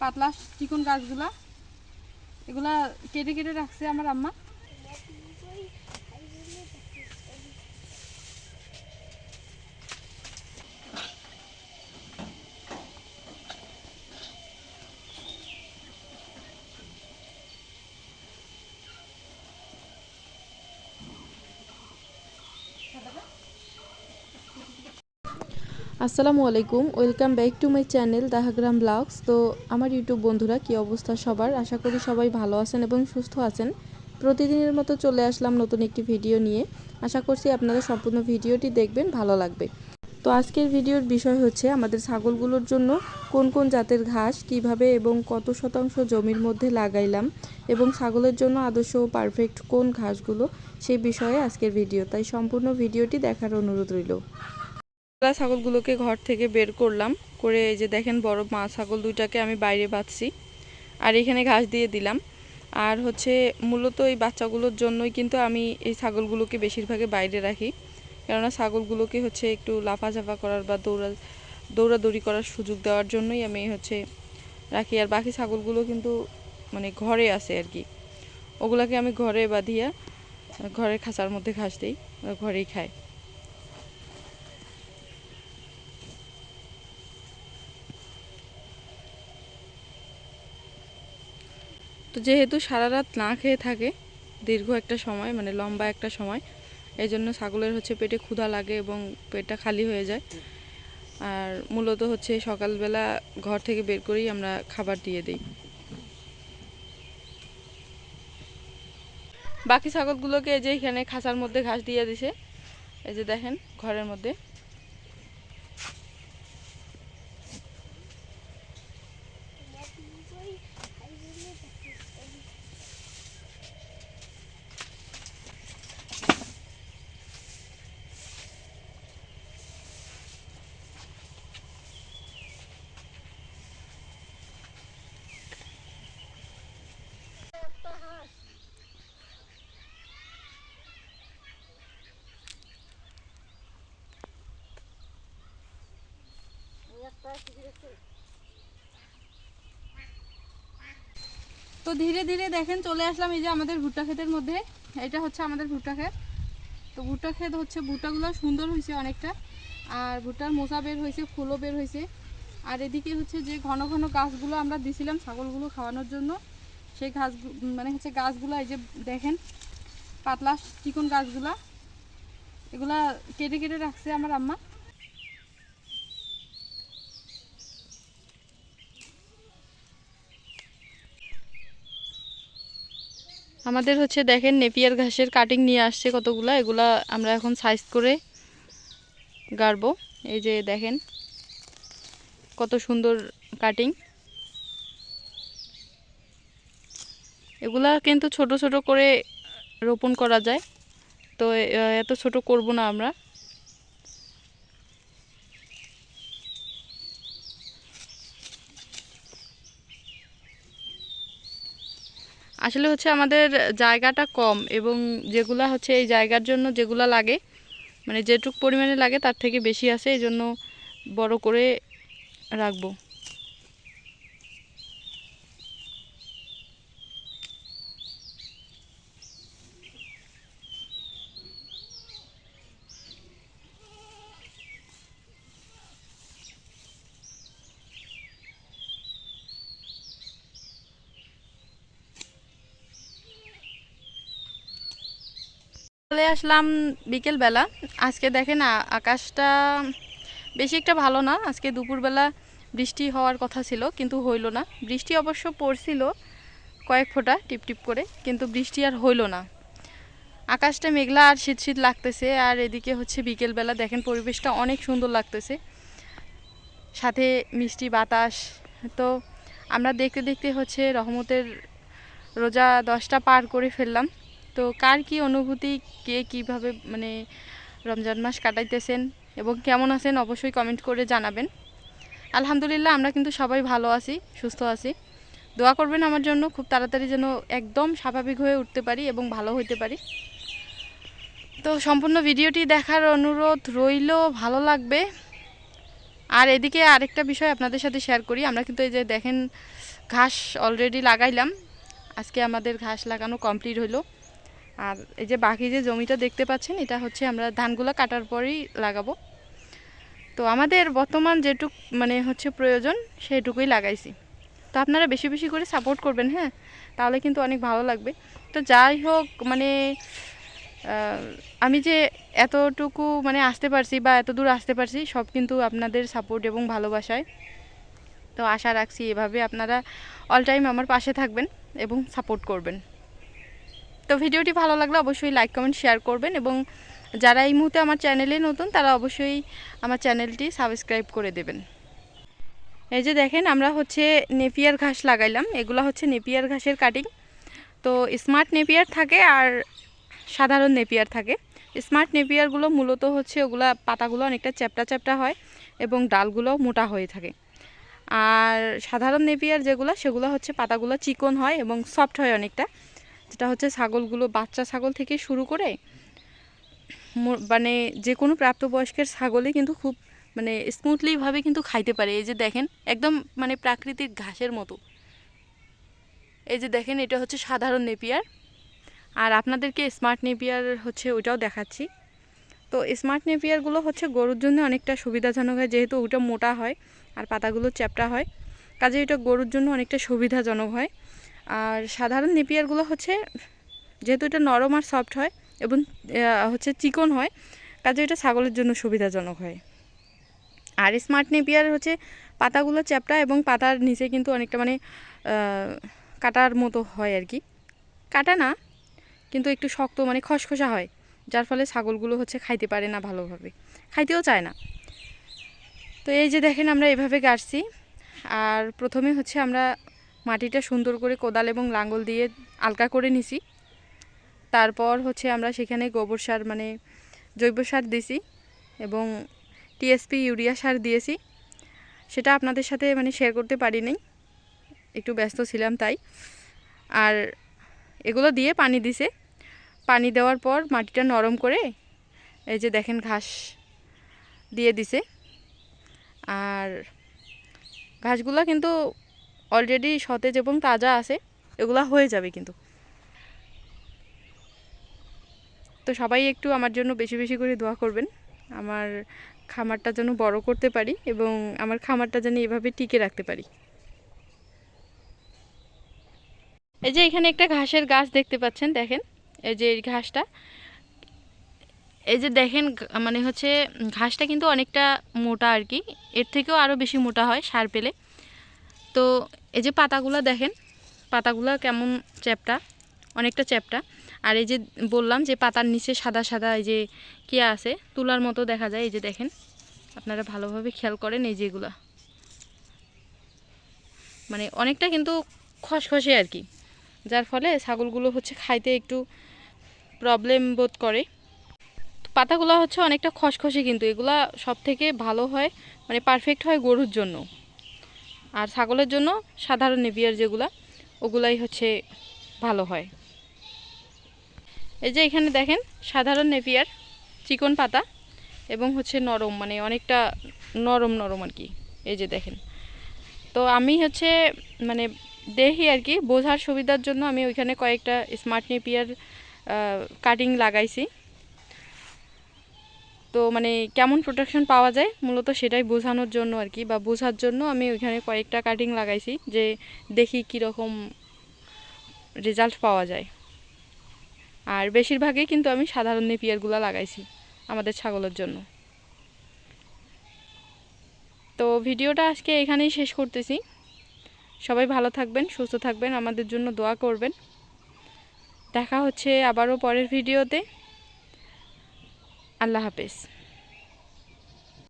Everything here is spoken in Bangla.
পাতলা চিকন গাছগুলা এগুলা কেটে কেটে রাখছে আমার আম্মা। আসসালামু আলাইকুম, welcome back to my channel Dahagram vlogs. তো আমার ইউটিউব বন্ধুরা, কি অবস্থা সবার? আশা করি সবাই ভালো আছেন এবং সুস্থ আছেন। প্রতিদিনের মতো চলে আসলাম নতুন একটি ভিডিও নিয়ে। আশা করছি আপনারা সম্পূর্ণ ভিডিওটি দেখবেন, ভালো লাগবে। তো আজকের ভিডিওর বিষয় হচ্ছে আমাদের ছাগলগুলোর জন্য কোন কোন জাতের ঘাস, কীভাবে এবং কত শতাংশ জমির মধ্যে লাগাইলাম এবং ছাগলের জন্য আদর্শ ও পারফেক্ট কোন ঘাসগুলো সেই বিষয়ে আজকের ভিডিও। তাই সম্পূর্ণ ভিডিওটি দেখার অনুরোধ রইল। পাতলা ছাগলগুলোকে ঘর থেকে বের করলাম। করে এই যে দেখেন বড় মা ছাগল দুইটাকে আমি বাইরে বাঁধছি। আর এখানে ঘাস দিয়ে দিলাম। আর হচ্ছে মূলত এই বাচ্চাগুলোর জন্যই কিন্তু আমি এই ছাগলগুলোকে বেশিরভাগে বাইরে রাখি। কেননা ছাগলগুলোকে হচ্ছে একটু লাফাঝাফা করার বা দৌড়া, দৌড়াদৌড়ি করার সুযোগ দেওয়ার জন্যই আমি হচ্ছে রাখি। আর বাকি ছাগলগুলো কিন্তু মানে ঘরে আছে আর কি। ওগুলাকে আমি ঘরে বাঁধিয়া, ঘরের খাঁচার মধ্যে ঘাস দিই, ঘরেই খায় তো যেহেতু সারা রাত না খেয়ে থাকে, দীর্ঘ একটা সময় মানে লম্বা একটা সময় এই জন্য ছাগলের হচ্ছে পেটে ক্ষুধা লাগে এবং পেটটা খালি হয়ে যায়। আর মূলত হচ্ছে সকালবেলা ঘর থেকে বের করেই আমরা খাবার দিয়ে দিই। বাকি ছাগলগুলোকে এই যে এখানে খাঁচার মধ্যে ঘাস দিয়ে দিছে। এই যে দেখেন, ঘরের মধ্যে। তো ধীরে ধীরে দেখেন চলে আসলাম এই যে আমাদের ভুট্টা ক্ষেতের মধ্যে। এটা হচ্ছে আমাদের ভুট্টা ক্ষেত। তো ভুট্টা ক্ষেত হচ্ছে, ভুট্টাগুলো সুন্দর হয়েছে অনেকটা। আর ভুট্টার মোচা বের হয়েছে, ফুলও বের হয়েছে। আর এদিকে হচ্ছে যে ঘন ঘন গাছগুলো আমরা দিছিলাম ছাগলগুলো খাওয়ানোর জন্য। সেই ঘাস মানে হচ্ছে গাছগুলো, এই যে দেখেন পাতলা চিকন গাছগুলা, এগুলা কেটে কেটে রাখছে আমার আম্মা। আমাদের হচ্ছে দেখেন নেপিয়ার ঘাসের কাটিং নিয়ে আসছে কতগুলা, এগুলা আমরা এখন সাইজ করে গাড়ব। এই যে দেখেন কত সুন্দর কাটিং এগুলা কিন্তু ছোট ছোট করে রোপণ করা যায়। তো এত ছোট করব না আমরা। আসলে হচ্ছে আমাদের জায়গাটা কম এবং যেগুলো হচ্ছে এই জায়গার জন্য যেগুলো লাগে মানে যেটুক পরিমাণে লাগে তার থেকে বেশি আছে এই জন্য বড় করে রাখব। চলে আসলাম বিকেলবেলা। আজকে দেখেন আকাশটা বেশি একটা ভালো না। আজকে দুপুরবেলা বৃষ্টি হওয়ার কথা ছিল, কিন্তু হইল না। বৃষ্টি অবশ্য পড়ছিল কয়েক ফোঁটা টিপ টিপ করে, কিন্তু বৃষ্টি আর হইল না। আকাশটা মেঘলা আর শীত শীত লাগতেছে, আর এদিকে হচ্ছে বিকেলবেলা দেখেন পরিবেশটা অনেক সুন্দর লাগতেছে। সাথে মিষ্টি বাতাস, তো আমরা দেখতে দেখতে হচ্ছে রহমতের রোজা দশটা পার করে ফেললাম। তো কার কি অনুভূতি, কে কীভাবে মানে রমজান মাস কাটাইতেছেন এবং কেমন আছেন অবশ্যই কমেন্ট করে জানাবেন। আলহামদুলিল্লাহ আমরা কিন্তু সবাই ভালো আছি, সুস্থ আছি। দোয়া করবেন আমার জন্য, খুব তাড়াতাড়ি যেন একদম স্বাভাবিক হয়ে উঠতে পারি এবং ভালো হইতে পারি। তো সম্পূর্ণ ভিডিওটি দেখার অনুরোধ রইল, ভালো লাগবে। আর এদিকে আরেকটা বিষয় আপনাদের সাথে শেয়ার করি। আমরা কিন্তু এই যে দেখেন, ঘাস অলরেডি লাগাইলাম। আজকে আমাদের ঘাস লাগানো কমপ্লিট হলো আর এই যে বাকি যে জমিটা দেখতে পাচ্ছেন, এটা হচ্ছে আমরা ধানগুলো কাটার পরেই লাগাবো। তো আমাদের বর্তমান যেটুক মানে হচ্ছে প্রয়োজন সেটুকুই লাগাইছি। তো আপনারা বেশি বেশি করে সাপোর্ট করবেন হ্যাঁ? তাহলে কিন্তু অনেক ভালো লাগবে। তো যাই হোক মানে আমি যে এতটুকু মানে আসতে পারছি বা এত দূর আসতে পারছি, সব কিন্তু আপনাদের সাপোর্ট এবং ভালোবাসায়। তো আশা রাখছি এভাবে আপনারা অল টাইম আমার পাশে থাকবেন এবং সাপোর্ট করবেন। তো ভিডিওটি ভালো লাগলে অবশ্যই লাইক, কমেন্ট, শেয়ার করবেন এবং যারা এই মুহূর্তে আমার চ্যানেলে নতুন, তারা অবশ্যই আমার চ্যানেলটি সাবস্ক্রাইব করে দেবেন। এই যে দেখেন, আমরা হচ্ছে নেপিয়ার ঘাস লাগাইলাম। এগুলো হচ্ছে নেপিয়ার ঘাসের কাটিং তো স্মার্ট নেপিয়ার থাকে আর সাধারণ নেপিয়ার থাকে। স্মার্ট নেপিয়ারগুলো মূলত হচ্ছে ওগুলা পাতাগুলো অনেকটা চ্যাপটা চ্যাপটা হয় এবং ডালগুলো মোটা হয়ে থাকে। আর সাধারণ নেপিয়ার যেগুলো, সেগুলো হচ্ছে পাতাগুলো চিকন হয় এবং সফট হয় অনেকটা। যেটা হচ্ছে ছাগলগুলো, বাচ্চা ছাগল থেকে শুরু করে মানে যে কোনো প্রাপ্তবয়স্কের ছাগলই কিন্তু খুব মানে স্মুথলিভাবে কিন্তু খাইতে পারে। এই যে দেখেন, একদম মানে প্রাকৃতিক ঘাসের মতো। এই যে দেখেন, এটা হচ্ছে সাধারণ নেপিয়ার। আর আপনাদেরকে স্মার্ট নেপিয়ার হচ্ছে ওইটাও দেখাচ্ছি। তো স্মার্ট নেপিয়ারগুলো হচ্ছে গরুর জন্য অনেকটা সুবিধাজনক হয়, যেহেতু ওটা মোটা হয় আর পাতাগুলো চ্যাপটা হয়। কাজে এটা গরুর জন্য অনেকটা সুবিধাজনক হয়। আর সাধারণ নেপিয়ারগুলো হচ্ছে, যেহেতু এটা নরম আর সফট হয় এবং হচ্ছে চিকন হয়, কাজে এটা ছাগলের জন্য সুবিধাজনক হয়। আর স্মার্ট নেপিয়ার হচ্ছে পাতাগুলো চ্যাপটা এবং পাতার নিচে কিন্তু অনেকটা মানে কাটার মতো হয় আর কি। কাটা না, কিন্তু একটু শক্ত মানে খসখসা হয়, যার ফলে ছাগলগুলো হচ্ছে খাইতে পারে না ভালোভাবে, খাইতেও চায় না। তো এই যে দেখেন আমরা এভাবে গাড়ছি, আর প্রথমে হচ্ছে আমরা মাটিটা সুন্দর করে কোদাল এবং লাঙ্গল দিয়ে আলকা করে নিছি। তারপর হচ্ছে আমরা সেখানে গোবর সার মানে জৈব সার দিছি এবং টিএসপি ইউরিয়া সার দিয়েছি। সেটা আপনাদের সাথে মানে শেয়ার করতে পারি নাই, একটু ব্যস্ত ছিলাম তাই। আর এগুলো দিয়ে পানি দিছে। পানি দেওয়ার পর মাটিটা নরম করে এই যে দেখেন ঘাস দিয়ে দিছে। আর ঘাসগুলো কিন্তু অলরেডি সতেজ এবং তাজা আছে, এগুলা হয়ে যাবে কিন্তু। তো সবাই একটু আমার জন্য বেশি বেশি করে দোয়া করবেন। আমার খামারটা যেন বড় করতে পারি এবং আমার খামারটা যেন এভাবে টিকে রাখতে পারি। এই যে এখানে একটা ঘাসের গাছ দেখতে পাচ্ছেন, দেখেন? এই যে এই ঘাসটা। এই যে দেখেন মানে হচ্ছে ঘাসটা কিন্তু অনেকটা মোটা আর কি। এর থেকেও আরও বেশি মোটা হয় সার পেলে। তো এই যে পাতাগুলো দেখেন, পাতাগুলো কেমন চ্যাপটা? অনেকটা চ্যাপটা। আর এই যে বললাম যে পাতার নিচে সাদা সাদা এই যে কি আছে, তুলার মতো দেখা যায়। এই যে দেখেন, আপনারা ভালোভাবে খেয়াল করেন এই যেগুলা। মানে অনেকটা কিন্তু খসখসে আর কি। যার ফলে ছাগলগুলো হচ্ছে খাইতে একটু প্রবলেম বোধ করে। পাতাগুলো হচ্ছে অনেকটা খসখসে কিন্তু, এগুলা সব থেকে ভালো হয় মানে পারফেক্ট হয় গরুর জন্য। আর ছাগলের জন্য সাধারণ নেপিয়ার যেগুলা, ওগুলাই হচ্ছে ভালো হয়। এই যে এখানে দেখেন, সাধারণ নেপিয়ার চিকন পাতা এবং হচ্ছে নরম মানে অনেকটা নরম নরম আর কি। এই যে দেখেন। তো আমি হচ্ছে মানে দেখি আর কি, বোঝার সুবিধার জন্য আমি ওইখানে কয়েকটা স্মার্ট নেপিয়ার কাটিং লাগাইছি। তো মানে কেমন প্রোটেকশন পাওয়া যায়? মূলত সেটাই বোঝানোর জন্য আর কি, বা বোঝার জন্য আমি ওইখানে কয়েকটা কাটিং লাগাইছি যে দেখি কীরকম রেজাল্ট পাওয়া যায়। আর বেশিরভাগই কিন্তু আমি সাধারণ নেপিয়ারগুলো লাগাইছি আমাদের ছাগলের জন্য। তো ভিডিওটা আজকে এখানেই শেষ করতেছি। সবাই ভালো থাকবেন, সুস্থ থাকবেন, আমাদের জন্য দোয়া করবেন। দেখা হচ্ছে আবারও পরের ভিডিওতে। আল্লাহ হাফেজ।